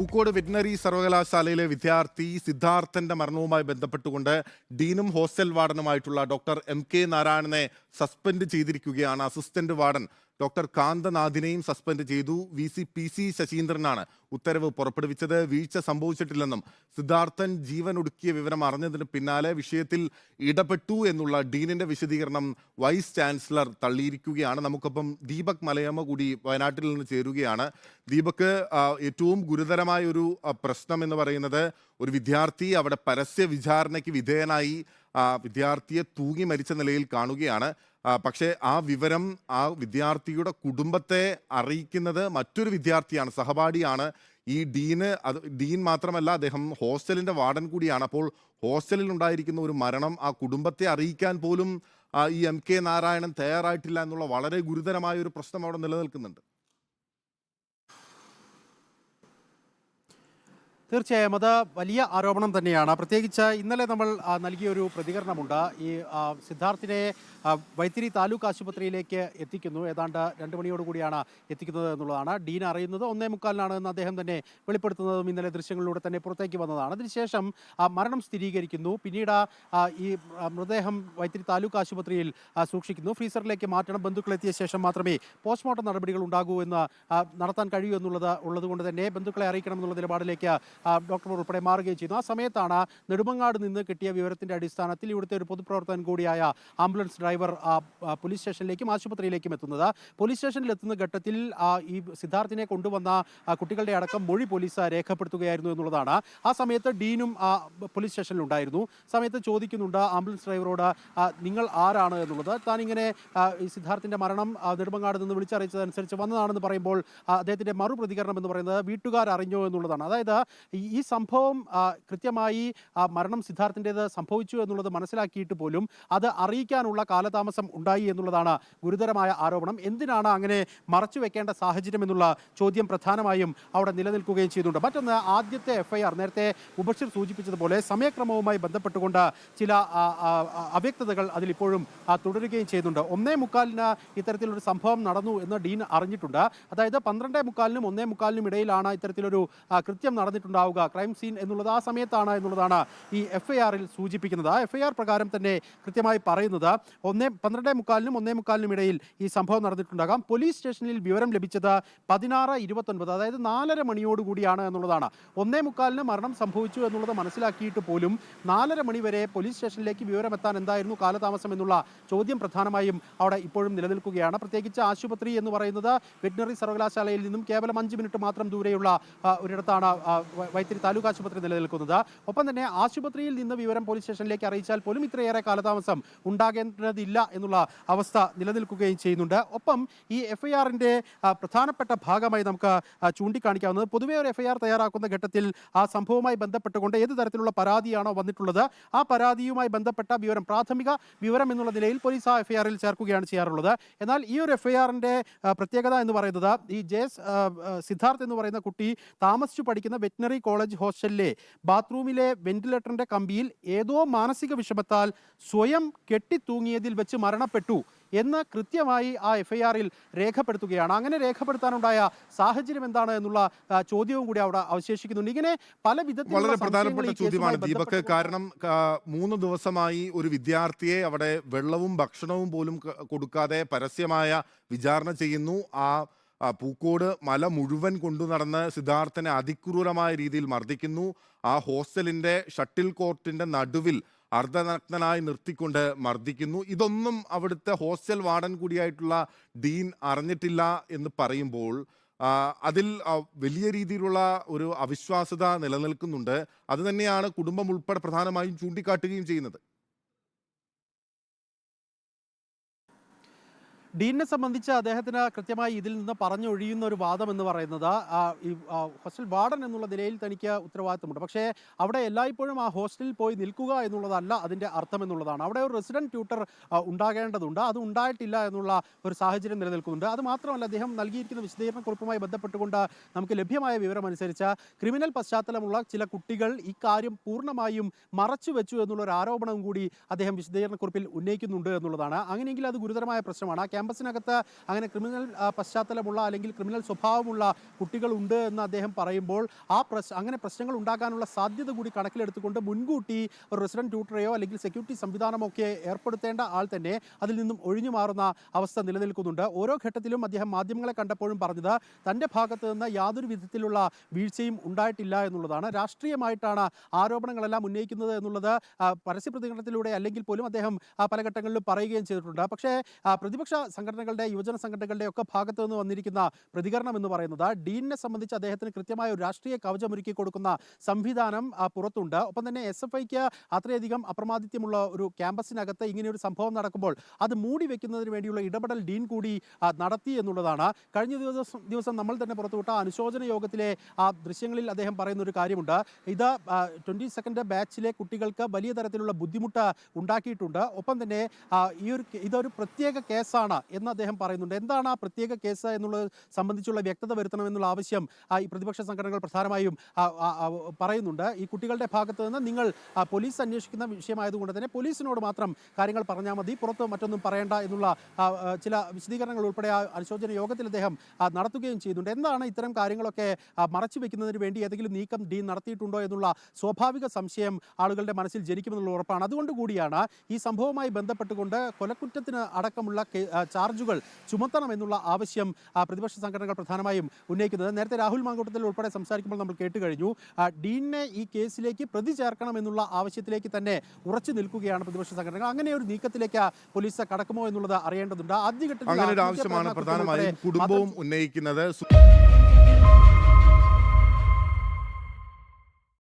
Pookode veterinary സർവകലാശാലയിലെ വിദ്യാർത്ഥി സിദ്ധാർത്ഥന്റെ മരണവുമായി ബന്ധപ്പെട്ടുകൊണ്ട് ഡീനും ഹോസ്റ്റൽ വാർഡനുമായിട്ടുള്ള ഡോക്ടർ എം കെ നാരായണനെ സസ്പെൻഡ് ചെയ്തിരിക്കുകയാണ് അസിസ്റ്റന്റ് വാർഡൻ. ഡോക്ടർ കാന്തനാഥിനെയും സസ്പെൻഡ് ചെയ്തു. വി സി പി സി ശശീന്ദ്രനാണ് ഉത്തരവ് പുറപ്പെടുവിച്ചത്. വീഴ്ച സംഭവിച്ചിട്ടില്ലെന്നും സിദ്ധാർത്ഥൻ ജീവൻ ഒടുക്കിയ വിവരം അറിഞ്ഞതിന് പിന്നാലെ വിഷയത്തിൽ ഇടപെട്ടു എന്നുള്ള ഡീനിന്റെ വിശദീകരണം വൈസ് ചാൻസലർ തള്ളിയിരിക്കുകയാണ്. നമുക്കൊപ്പം ദീപക് മലയമ്മ കൂടി വയനാട്ടിൽ നിന്ന് ചേരുകയാണ്. ദീപക് ഏറ്റവും ഗുരുതരമായ ഒരു പ്രശ്നം എന്ന് പറയുന്നത് ഒരു വിദ്യാർത്ഥി അവിടെ പരസ്യ വിചാരണയ്ക്ക് വിധേയനായി വിദ്യാർത്ഥിയെ തൂങ്ങി മരിച്ച നിലയിൽ കാണുകയാണ്. പക്ഷേ ആ വിവരം ആ വിദ്യാർത്ഥിയുടെ കുടുംബത്തെ അറിയിക്കുന്നത് മറ്റൊരു വിദ്യാർത്ഥിയാണ് സഹപാഠിയാണ്. ഈ ഡീന് അത് ഡീൻ മാത്രമല്ല അദ്ദേഹം ഹോസ്റ്റലിന്റെ വാർഡൻ കൂടിയാണ്. അപ്പോൾ ഹോസ്റ്റലിൽ ഉണ്ടായിരിക്കുന്ന ഒരു മരണം ആ കുടുംബത്തെ അറിയിക്കാൻ പോലും ഈ എം കെ നാരായണൻ തയ്യാറായിട്ടില്ല എന്നുള്ള വളരെ ഗുരുതരമായ ഒരു പ്രശ്നം അവിടെ നിലനിൽക്കുന്നുണ്ട്. തീർച്ചയായും അത് വലിയ ആരോപണം തന്നെയാണ്. പ്രത്യേകിച്ച് ഇന്നലെ നമ്മൾ നൽകിയൊരു പ്രതികരണമുണ്ട്. ഈ സിദ്ധാർത്ഥിനെ വൈത്തിരി താലൂക്ക് ആശുപത്രിയിലേക്ക് എത്തിക്കുന്നു. ഏതാണ്ട് രണ്ട് മണിയോടുകൂടിയാണ് എത്തിക്കുന്നത് എന്നുള്ളതാണ് ഡീൻ അറിയുന്നത്. ഒന്നേ മുക്കാലിനാണ് എന്ന് അദ്ദേഹം തന്നെ വെളിപ്പെടുത്തുന്നതും ഇന്നലെ ദൃശ്യങ്ങളിലൂടെ തന്നെ പുറത്തേക്ക് വന്നതാണ്. അതിനുശേഷം മരണം സ്ഥിരീകരിക്കുന്നു. പിന്നീട് ഈ മൃതദേഹം വൈത്തിരി താലൂക്ക് ആശുപത്രിയിൽ സൂക്ഷിക്കുന്നു. ഫ്രീസറിലേക്ക് മാറ്റണം. ബന്ധുക്കൾ എത്തിയ ശേഷം മാത്രമേ പോസ്റ്റ്മോർട്ടം നടപടികൾ ഉണ്ടാകൂ എന്ന് നടത്താൻ കഴിയൂ എന്നുള്ളത് ഉള്ളതുകൊണ്ട് തന്നെ ബന്ധുക്കളെ അറിയിക്കണം എന്നുള്ള നിലപാടിലേക്ക് ഡോക്ടർമാർ ഉൾപ്പെടെ മാറുകയും ചെയ്യുന്നു. ആ സമയത്താണ് നെടുമങ്ങാട് നിന്ന് കിട്ടിയ വിവരത്തിന്റെ അടിസ്ഥാനത്തിൽ ഇവിടുത്തെ ഒരു പൊതുപ്രവർത്തകൻ കൂടിയായ ആംബുലൻസ് ഡ്രൈവർ പോലീസ് സ്റ്റേഷനിലേക്കും ആശുപത്രിയിലേക്കും എത്തുന്നത്. പോലീസ് സ്റ്റേഷനിൽ എത്തുന്ന ഘട്ടത്തിൽ ഈ സിദ്ധാർത്ഥിനെ കൊണ്ടുവന്ന കുട്ടികളുടെ അടക്കം മൊഴി പോലീസ് രേഖപ്പെടുത്തുകയായിരുന്നു എന്നുള്ളതാണ്. ആ സമയത്ത് ഡീനും പോലീസ് സ്റ്റേഷനിലുണ്ടായിരുന്നു. സമയത്ത് ചോദിക്കുന്നുണ്ട് ആംബുലൻസ് ഡ്രൈവറോട് നിങ്ങൾ ആരാണ്? എന്നുള്ളത്. ഈ സിദ്ധാർത്ഥിന്റെ മരണം നെടുമങ്ങാട് നിന്ന് വിളിച്ചറിയിച്ചതനുസരിച്ച് വന്നതാണെന്ന് പറയുമ്പോൾ അദ്ദേഹത്തിന്റെ മറുപ്രതികരണം എന്ന് പറയുന്നത് വീട്ടുകാർ അറിഞ്ഞോ എന്നുള്ളതാണ്. അതായത് ഈ- സംഭവം കൃത്യമായി മരണം സിദ്ധാർത്ഥിന്റെത് സംഭവിച്ചു എന്നുള്ളത് മനസ്സിലാക്കിയിട്ട് പോലും അത് അറിയിക്കാനുള്ള കാലതാമസം ഉണ്ടായി എന്നുള്ളതാണ് ഗുരുതരമായ ആരോപണം. എന്തിനാണ് അങ്ങനെ മറച്ചു വെക്കേണ്ട സാഹചര്യം എന്നുള്ള ചോദ്യം പ്രധാനമായും അവിടെ നിലനിൽക്കുകയും ചെയ്യുന്നുണ്ട്. മറ്റൊന്ന് ആദ്യത്തെ എഫ്ഐആർ നേരത്തെ ഉപഷിർ സൂചിപ്പിച്ചതുപോലെ സമയക്രമവുമായി ബന്ധപ്പെട്ടുകൊണ്ട് ചില അവ്യക്തതകൾ അതിലിപ്പോഴും തുടരുകയും ചെയ്യുന്നുണ്ട്. ഒന്നേ മുക്കാലിന് ഇത്തരത്തിലൊരു സംഭവം നടന്നു എന്ന് ഡീൻ അറിഞ്ഞിട്ടുണ്ട്. അതായത് പന്ത്രണ്ടേ മുക്കാലിനും ഒന്നേ മുക്കാലിനും ഇടയിലാണ് ഇത്തരത്തിലൊരു കൃത്യം കൃത്യം നടന്നിട്ടുണ്ടാവുക ക്രൈം സീൻ എന്നുള്ളത് ആ സമയത്താണ് എന്നുള്ളതാണ് ഈ എഫ് ഐ ആറിൽ സൂചിപ്പിക്കുന്നത്. ആ എഫ് ഐ ആർ പ്രകാരം തന്നെ കൃത്യമായി പറയുന്നത് ഒന്നേ പന്ത്രണ്ടേ മുക്കാലിനും ഒന്നേ മുക്കാലിനും ഇടയിൽ ഈ സംഭവം നടന്നിട്ടുണ്ടാകാം. പോലീസ് സ്റ്റേഷനിൽ വിവരം ലഭിച്ചത് പതിനാറ് ഇരുപത്തൊൻപത് അതായത് നാലര മണിയോടുകൂടിയാണ് എന്നുള്ളതാണ്. ഒന്നേ മുക്കാലിന് മരണം സംഭവിച്ചു എന്നുള്ളത് മനസ്സിലാക്കിയിട്ട് പോലും നാലര മണി വരെ പോലീസ് സ്റ്റേഷനിലേക്ക് വിവരം എത്താൻ എന്തായിരുന്നു കാലതാമസം എന്നുള്ള ചോദ്യം പ്രധാനമായും അവിടെ ഇപ്പോഴും നിലനിൽക്കുകയാണ്. പ്രത്യേകിച്ച് ആശുപത്രി എന്ന് പറയുന്നത് വെറ്റിനറി സർവകലാശാലയിൽ നിന്നും കേവലം അഞ്ച് മിനിറ്റ് മാത്രം ദൂരെയുള്ള ഒരിടത്താണ് വൈത്തിരി താലൂക്ക് ആശുപത്രി നിലനിൽക്കുന്നത്. ഒപ്പം തന്നെ ആശുപത്രിയിൽ നിന്ന് വിവരം പോലീസ് സ്റ്റേഷനിലേക്ക് അറിയിച്ചാൽ പോലും ഇത്രയേറെ കാലതാമസം ഉണ്ടാകേണ്ടതില്ല എന്നുള്ള അവസ്ഥ നിലനിൽക്കുകയും ചെയ്യുന്നുണ്ട്. ഒപ്പം ഈ എഫ്ഐആറിന്റെ പ്രധാനപ്പെട്ട ഭാഗമായി നമുക്ക് ചൂണ്ടിക്കാണിക്കാവുന്നത് പൊതുവേ ഒരു എഫ് തയ്യാറാക്കുന്ന ഘട്ടത്തിൽ ആ സംഭവവുമായി ബന്ധപ്പെട്ടുകൊണ്ട് ഏത് തരത്തിലുള്ള പരാതിയാണോ വന്നിട്ടുള്ളത് ആ പരാതിയുമായി ബന്ധപ്പെട്ട വിവരം പ്രാഥമിക വിവരം എന്നുള്ള നിലയിൽ പോലീസ് ആ എഫ്ഐആറിൽ ചേർക്കുകയാണ് ചെയ്യാറുള്ളത്. എന്നാൽ ഈ ഒരു എഫ്ഐആറിന്റെ പ്രത്യേകത എന്ന് പറയുന്നത് ഈ ആ, സിദ്ധാർത്ഥ് എന്ന് പറയുന്ന കുട്ടി താമസിച്ചു പഠിക്കുന്ന വെറ്റിനറി കോളേജ് ഹോസ്റ്റലിലെ ബാത്റൂമിലെ വെന്റിലേറ്ററിന്റെ കമ്പിയിൽ ഏതോ മാനസിക വിഷമത്താൽ സ്വയം കെട്ടിത്തൂങ്ങിയതിൽ വെച്ച് മരണപ്പെട്ടു എന്ന് കൃത്യമായി ആ എഫ്ഐആറിൽ രേഖപ്പെടുത്തുകയാണ്. അങ്ങനെ രേഖപ്പെടുത്താനുണ്ടായ സാഹചര്യം എന്താണ് എന്നുള്ള ചോദ്യവും കൂടി അവിടെ അവശേഷിക്കുന്നുണ്ട്. ഇങ്ങനെ പല വിധത്തിൽ വളരെ പ്രധാനപ്പെട്ട ചോദ്യമാണ് ദീപക്. കാരണം മൂന്ന് ദിവസമായി ഒരു വിദ്യാർത്ഥിയെ അവിടെ വെള്ളവും ഭക്ഷണവും പോലും കൊടുക്കാതെ പരസ്യമായ വിചാരണ ചെയ്യുന്നു. ആ ആ, പൂക്കോട് മല മുഴുവൻ കൊണ്ടു നടന്ന് സിദ്ധാർത്ഥനെ അതിക്രൂരമായ രീതിയിൽ മർദ്ദിക്കുന്നു. ആ ഹോസ്റ്റലിന്റെ ഷട്ടിൽ കോർട്ടിന്റെ നടുവിൽ അർദ്ധനഗ്നനായി നിർത്തിക്കൊണ്ട് മർദ്ദിക്കുന്നു. ഇതൊന്നും അവിടുത്തെ ഹോസ്റ്റൽ വാർഡൻ കൂടിയായിട്ടുള്ള ഡീൻ അറിഞ്ഞിട്ടില്ല എന്ന് പറയുമ്പോൾ അതിൽ വലിയ രീതിയിലുള്ള ഒരു അവിശ്വാസത നിലനിൽക്കുന്നുണ്ട്. അത് തന്നെയാണ് കുടുംബം ഉൾപ്പെടെ പ്രധാനമായും ചൂണ്ടിക്കാട്ടുകയും ചെയ്യുന്നത്. ഡീനിനെ സംബന്ധിച്ച് അദ്ദേഹത്തിന് കൃത്യമായി ഇതിൽ നിന്ന് പറഞ്ഞൊഴിയുന്ന ഒരു വാദം എന്ന് പറയുന്നത് ഈ ഹോസ്റ്റൽ വാർഡൻ എന്നുള്ള നിലയിൽ തനിക്ക് ഉത്തരവാദിത്തമുണ്ട്. പക്ഷേ അവിടെ എല്ലായ്പ്പോഴും ആ ഹോസ്റ്റലിൽ പോയി നിൽക്കുക എന്നുള്ളതല്ല അതിന്റെ അർത്ഥം എന്നുള്ളതാണ്. അവിടെ ഒരു റെസിഡന്റ് ട്യൂട്ടർ ഉണ്ടാകേണ്ടതുണ്ട്. അത് ഉണ്ടായിട്ടില്ല എന്നുള്ള ഒരു സാഹചര്യം നിലനിൽക്കുന്നുണ്ട്. അത് മാത്രമല്ല അദ്ദേഹം നൽകിയിരിക്കുന്ന വിശദീകരണക്കുറിപ്പുമായി ബന്ധപ്പെട്ടുകൊണ്ട് നമുക്ക് ലഭ്യമായ വിവരം അനുസരിച്ച് ക്രിമിനൽ പശ്ചാത്തലമുള്ള ചില കുട്ടികൾ ഇക്കാര്യം പൂർണമായും മറച്ചു വെച്ചു എന്നുള്ള ഒരു ആരോപണം കൂടി അദ്ദേഹം വിശദീകരണക്കുറിപ്പിൽ ഉന്നയിക്കുന്നുണ്ട് എന്നുള്ളതാണ്. അങ്ങനെയെങ്കിൽ അത് ഗുരുതരമായ പ്രശ്നമാണ്. ആ ക്യാമ്പസിനകത്ത് അങ്ങനെ ക്രിമിനൽ പശ്ചാത്തലമുള്ള അല്ലെങ്കിൽ ക്രിമിനൽ സ്വഭാവമുള്ള കുട്ടികളുണ്ട് എന്ന് അദ്ദേഹം പറയുമ്പോൾ ആ അങ്ങനെ പ്രശ്നങ്ങൾ ഉണ്ടാകാനുള്ള സാധ്യത കൂടി കണക്കിലെടുത്തുകൊണ്ട് മുൻകൂട്ടി ഒരു റെസിഡന്റ് ട്യൂട്ടറെയോ അല്ലെങ്കിൽ സെക്യൂരിറ്റി സംവിധാനമോ ഒക്കെ ഏർപ്പെടുത്തേണ്ട ആൾ തന്നെ അതിൽ നിന്നും ഒഴിഞ്ഞു മാറുന്ന അവസ്ഥ നിലനിൽക്കുന്നുണ്ട്. ഓരോ ഘട്ടത്തിലും അദ്ദേഹം മാധ്യമങ്ങളെ കണ്ടപ്പോഴും പറഞ്ഞത് തന്റെ ഭാഗത്ത് നിന്ന് യാതൊരു വിധത്തിലുള്ള വീഴ്ചയും ഉണ്ടായിട്ടില്ല എന്നുള്ളതാണ്. രാഷ്ട്രീയമായിട്ടാണ് ആരോപണങ്ങളെല്ലാം ഉന്നയിക്കുന്നത് എന്നുള്ളത് പരസ്യ പ്രതികരണത്തിലൂടെ അല്ലെങ്കിൽ പോലും അദ്ദേഹം പല ഘട്ടങ്ങളിലും പറയുകയും ചെയ്തിട്ടുണ്ട്. പക്ഷേ പ്രതിപക്ഷ സംഘടനകളുടെ യുവജന സംഘടനകളുടെ ഒക്കെ ഭാഗത്തു നിന്ന് വന്നിരിക്കുന്ന പ്രതികരണം എന്ന് പറയുന്നത് ഡീനിനെ സംബന്ധിച്ച് അദ്ദേഹത്തിന് കൃത്യമായ ഒരു രാഷ്ട്രീയ കവചമൊരുക്കി കൊടുക്കുന്ന സംവിധാനം പുറത്തുണ്ട്. ഒപ്പം തന്നെ എസ് എഫ് ഐക്ക് അത്രയധികം അപ്രമാദിത്യമുള്ള ഒരു ക്യാമ്പസിനകത്ത് ഇങ്ങനെ ഒരു സംഭവം നടക്കുമ്പോൾ അത് മൂടി വെക്കുന്നതിന് വേണ്ടിയുള്ള ഇടപെടൽ ഡീൻ കൂടി നടത്തി എന്നുള്ളതാണ്. കഴിഞ്ഞ ദിവസം ദിവസം നമ്മൾ തന്നെ പുറത്തുവിട്ട അനുശോചന യോഗത്തിലെ ആ ദൃശ്യങ്ങളിൽ അദ്ദേഹം പറയുന്ന ഒരു കാര്യമുണ്ട്. ഇത് ട്വന്റി സെക്കൻഡ് ബാച്ചിലെ കുട്ടികൾക്ക് വലിയ തരത്തിലുള്ള ബുദ്ധിമുട്ട് ഉണ്ടാക്കിയിട്ടുണ്ട്. ഒപ്പം തന്നെ ഈ ഒരു ഇതൊരു പ്രത്യേക കേസാണ്. എന്ന് അദ്ദേഹം പറയുന്നുണ്ട്. എന്താണ് ആ പ്രത്യേക കേസ് എന്നുള്ളത് സംബന്ധിച്ചുള്ള വ്യക്തത വരുത്തണമെന്നുള്ള ആവശ്യം ഈ പ്രതിപക്ഷ സംഘടനകൾ പ്രധാനമായും പറയുന്നുണ്ട്. ഈ കുട്ടികളുടെ ഭാഗത്ത് നിന്ന് നിങ്ങൾ പോലീസ് അന്വേഷിക്കുന്ന വിഷയമായതുകൊണ്ട് തന്നെ പോലീസിനോട് മാത്രം കാര്യങ്ങൾ പറഞ്ഞാൽ മതി. പുറത്ത് മറ്റൊന്നും പറയേണ്ട എന്നുള്ള ചില വിശദീകരണങ്ങൾ ഉൾപ്പെടെ ആ അനുശോചന യോഗത്തിൽ അദ്ദേഹം നടത്തുകയും ചെയ്യുന്നുണ്ട്. എന്താണ് ഇത്തരം കാര്യങ്ങളൊക്കെ മറച്ചു വെക്കുന്നതിന് വേണ്ടി ഏതെങ്കിലും നീക്കം ഡീൻ നടത്തിയിട്ടുണ്ടോ എന്നുള്ള സ്വാഭാവിക സംശയം ആളുകളുടെ മനസ്സിൽ ജനിക്കുമെന്നുള്ള ഉറപ്പാണ്. അതുകൊണ്ട് കൂടിയാണ് ഈ സംഭവവുമായി ബന്ധപ്പെട്ടുകൊണ്ട് കൊലക്കുറ്റത്തിന് അടക്കമുള്ള ചാർജുകൾ ചുമത്തണമെന്നുള്ള ആവശ്യം പ്രതിപക്ഷ സംഘടനകൾ പ്രധാനമായും ഉന്നയിക്കുന്നത്. നേരത്തെ രാഹുൽ മാങ്കൂട്ടത്തിൽ ഉൾപ്പെടെ സംസാരിക്കുമ്പോൾ നമ്മൾ കേട്ട് കഴിഞ്ഞു ഡീനെ ഡീനിനെ ഈ കേസിലേക്ക് പ്രതി ചേർക്കണമെന്നുള്ള ആവശ്യത്തിലേക്ക് തന്നെ ഉറച്ചു നിൽക്കുകയാണ് പ്രതിപക്ഷ സംഘടനകൾ. അങ്ങനെ ഒരു നീക്കത്തിലേക്ക് പോലീസ് കടക്കുമോ എന്നുള്ളത് അറിയേണ്ടതുണ്ട്. ആദ്യഘട്ടത്തിൽ അങ്ങനെ ഒരു ആവശ്യമാണ് പ്രധാനമായും കുടുംബവും ഉന്നയിക്കുന്നത്.